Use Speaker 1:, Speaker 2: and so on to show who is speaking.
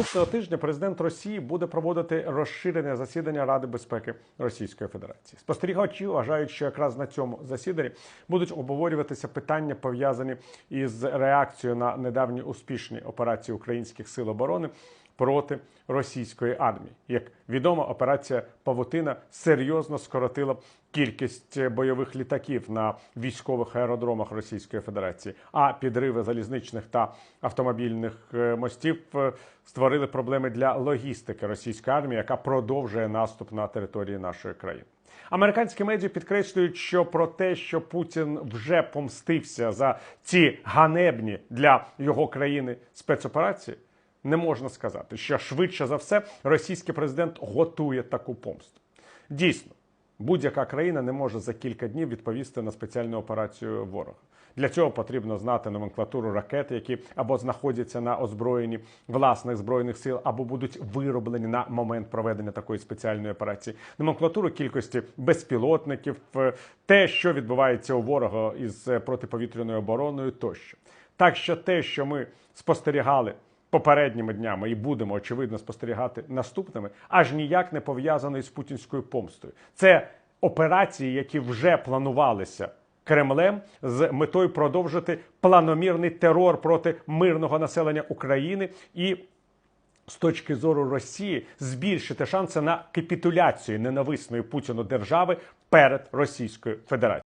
Speaker 1: Наступного тижня президент Росії буде проводити розширене засідання Ради безпеки Російської Федерації. Спостерігачі вважають, що якраз на цьому засіданні будуть обговорюватися питання пов'язані із реакцією на недавні успішні операції українських сил оборони проти російської армії. Як відомо, операція Павутина серйозно скоротила кількість бойових літаків на військових аеродромах Російської Федерації, а підриви залізничних та автомобільних е, мостів е, створили проблеми для логістики російської армії, яка продовжує наступ на території нашої країни. Американські медіа підкреслюють, що про те, що Путін вже помстився за ці ганебні для його країни спецоперації, не можна сказати, що швидше за все російський президент готує таку помсту. Дійсно, будь-яка країна не може за кілька днів відповісти на спеціальну операцію ворога. Для цього потрібно знати номенклатуру ракет, які або знаходяться на озброєнні власних збройних сил, або будуть вироблені на момент проведення такої спеціальної операції. Номенклатуру кількості безпілотників, е, те, що відбувається у ворога із е, протиповітряною обороною, тощо. Так що те, що ми спостерігали попередніми днями і будемо очевидно спостерігати наступними, аж ніяк не пов'язано із путінською помстою. Це операції, які вже планувалися. Кремлем з метою продовжити планомірний терор проти мирного населення України і з точки зору Росії збільшити шанси на капітуляцію ненависної Путіну держави перед Російською Федерацією.